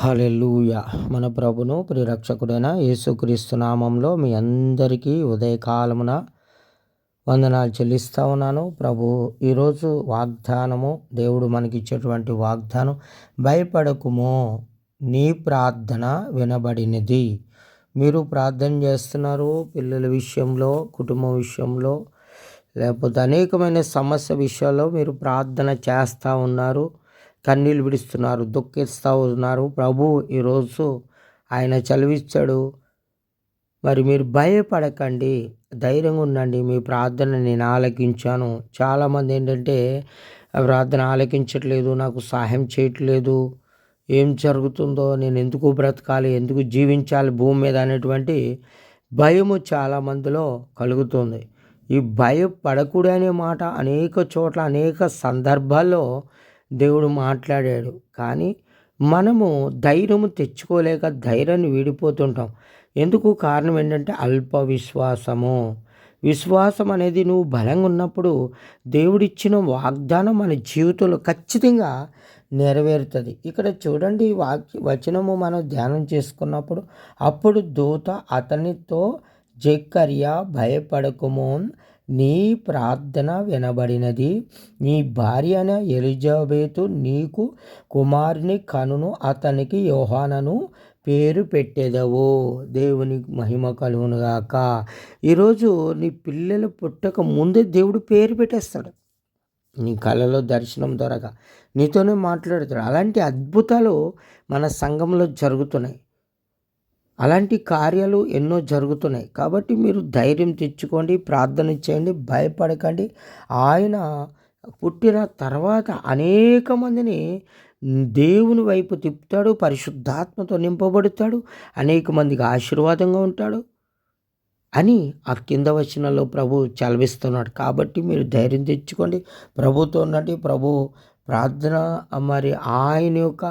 Hallelujah మన ప్రభును ప్రిరక్షకుడైన యేసుక్రీస్తు నామంలో మీ అందరికీ ఉదయకాలమున వందనాలు చెల్లిస్తూ ఉన్నాను. ప్రభు ఈరోజు వాగ్దానము దేవుడు మనకిచ్చేటువంటి వాగ్దానం భయపడకుమో నీ ప్రార్థన వినబడినది. మీరు ప్రార్థన చేస్తున్నారు పిల్లల విషయంలో కుటుంబం విషయంలో లేకపోతే అనేకమైన సమస్య విషయాల్లో మీరు ప్రార్థన చేస్తూ ఉన్నారు. కన్నీళ్ళు విడుస్తున్నారు దుఃఖిస్తూ ఉన్నారు. ప్రభు ఈరోజు ఆయన చదివిస్తాడు మరి మీరు భయపడకండి ధైర్యంగా ఉండండి. మీ ప్రార్థన నేను ఆలకించాను. చాలామంది ఏంటంటే ప్రార్థన ఆలకించట్లేదు నాకు సహాయం చేయట్లేదు. ఏం జరుగుతుందో నేను ఎందుకు బ్రతకాలి ఎందుకు జీవించాలి భూమి మీద అనేటువంటి భయము చాలామందిలో కలుగుతుంది. ఈ భయపడకూడనే మాట అనేక చోట్ల అనేక సందర్భాల్లో దేవుడు మాట్లాడాడు. కానీ మనము ధైర్యము తెచ్చుకోలేక ధైర్యాన్ని వీడిపోతుంటాం. ఎందుకు కారణం ఏంటంటే అల్ప విశ్వాసము విశ్వాసం అనేది నువ్వు బలంగా ఉన్నప్పుడు దేవుడిచ్చిన వాగ్దానం మన జీవితంలో ఖచ్చితంగా నెరవేరుతుంది. ఇక్కడ చూడండి వాక్య వచనము మనం ధ్యానం చేసుకున్నప్పుడు అప్పుడు దూత అతనితో జక్కర్య భయపడకుమో నీ ప్రార్థన వినబడినది. నీ భార్య అయిన ఎలిజబెతు నీకు కుమారుని కనును అతనికి యోహానను పేరు పెట్టేదవు. దేవుని మహిమ కలుగునుగాక ఈరోజు నీ పిల్లలు పుట్టక ముందే దేవుడు పేరు పెట్టేస్తాడు. నీ కళలో దర్శనం దొరక నీతోనే మాట్లాడుతాడు అలాంటి అద్భుతాలు మన సంఘంలో జరుగుతున్నాయి. అలాంటి కార్యాలు ఎన్నో జరుగుతున్నాయి. కాబట్టి మీరు ధైర్యం తెచ్చుకోండి ప్రార్థన చేయండి భయపడకండి. ఆయన పుట్టిన తర్వాత అనేక మందిని దేవుని వైపు తిప్పుతాడు పరిశుద్ధాత్మతో నింపబడతాడు అనేక మందికి ఆశీర్వాదంగా ఉంటాడు అని ఆ కింద వచనంలో ప్రభు చలవిస్తున్నాడు. కాబట్టి మీరు ధైర్యం తెచ్చుకోండి ప్రభుతో ఉండండి. ప్రభు ప్రార్థన మరి ఆయన యొక్క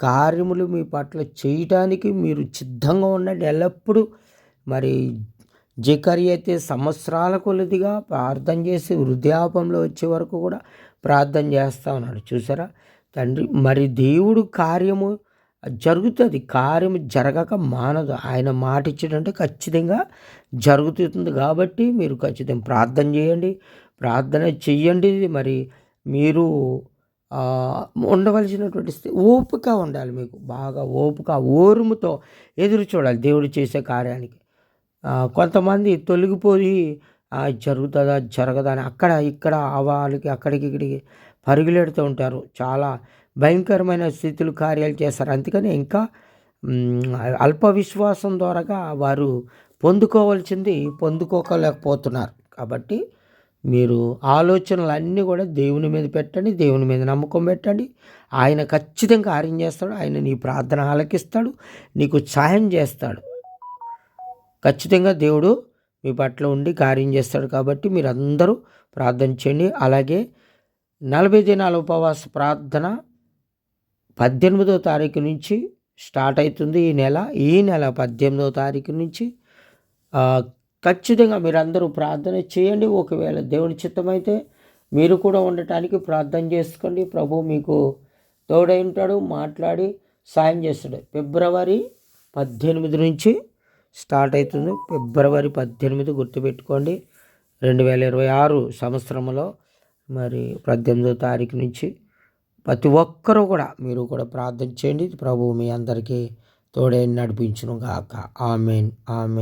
కార్యములు మీ పట్ల చేయటానికి మీరు సిద్ధంగా ఉండండి. ఎల్లప్పుడూ మరి జకరి అయితే సంవత్సరాల కొలదిగా ప్రార్థన చేసి వృద్ధాపంలో వచ్చే వరకు కూడా ప్రార్థన చేస్తూ ఉన్నాడు. చూసారా? తండ్రి మరి దేవుడు కార్యము జరుగుతుంది. కార్యం జరగక మానదు. ఆయన మాట ఇచ్చేటంటే ఖచ్చితంగా జరుగుతుంది కాబట్టి మీరు ఖచ్చితంగా ప్రార్థన చేయండి. ప్రార్థన చెయ్యండి. మరి మీరు ఉండవలసినటువంటి ఓపిక ఉండాలి మీకు. బాగా ఓపిక ఓరుముతో ఎదురు చూడాలి దేవుడు చేసే కార్యానికి. కొంతమంది తొలగిపోయి జరుగుతుందా జరగదా అని అక్కడ ఇక్కడ వాళ్ళకి అక్కడికి ఇక్కడికి పరుగులెడుతూ ఉంటారు. చాలా భయంకరమైన స్థితులు కార్యాలు చేస్తారు. అందుకని ఇంకా అల్ప విశ్వాసం ద్వారాగా వారు పొందుకోవాల్సింది పొందుకోలేకపోతున్నారు కాబట్టి మీరు ఆలోచనలు అన్నీ కూడా దేవుని మీద పెట్టండి దేవుని మీద నమ్మకం పెట్టండి. ఆయన ఖచ్చితంగా కార్యం చేస్తాడు ఆయన నీ ప్రార్థన ఆలకిస్తాడు నీకు సహాయం చేస్తాడు. ఖచ్చితంగా దేవుడు మీ పట్ల ఉండి కార్యం చేస్తాడు కాబట్టి మీరు అందరూ ప్రార్థన చేయండి. అలాగే నలభై దినాల ఉపవాస ప్రార్థన పద్దెనిమిదో తారీఖు నుంచి స్టార్ట్ అవుతుంది ఈ నెల. ఈ నెల పద్దెనిమిదో తారీఖు నుంచి ఖచ్చితంగా మీరందరూ ప్రార్థన చేయండి. ఒకవేళ దేవుని చిత్తమైతే మీరు కూడా ఉండటానికి ప్రార్థన చేసుకోండి. ప్రభు మీకు తోడై ఉంటాడు మాట్లాడి సాయం చేస్తాడు. ఫిబ్రవరి పద్దెనిమిది నుంచి స్టార్ట్ అవుతుంది. ఫిబ్రవరి పద్దెనిమిది గుర్తుపెట్టుకోండి. రెండు వేల ఇరవై ఆరు సంవత్సరంలో మరి పద్దెనిమిదో తారీఖు నుంచి ప్రతి ఒక్కరూ కూడా మీరు కూడా ప్రార్థన చేయండి. ప్రభు మీ అందరికీ తోడే నడిపించును గాక ఆమెన్. ఆమెన్.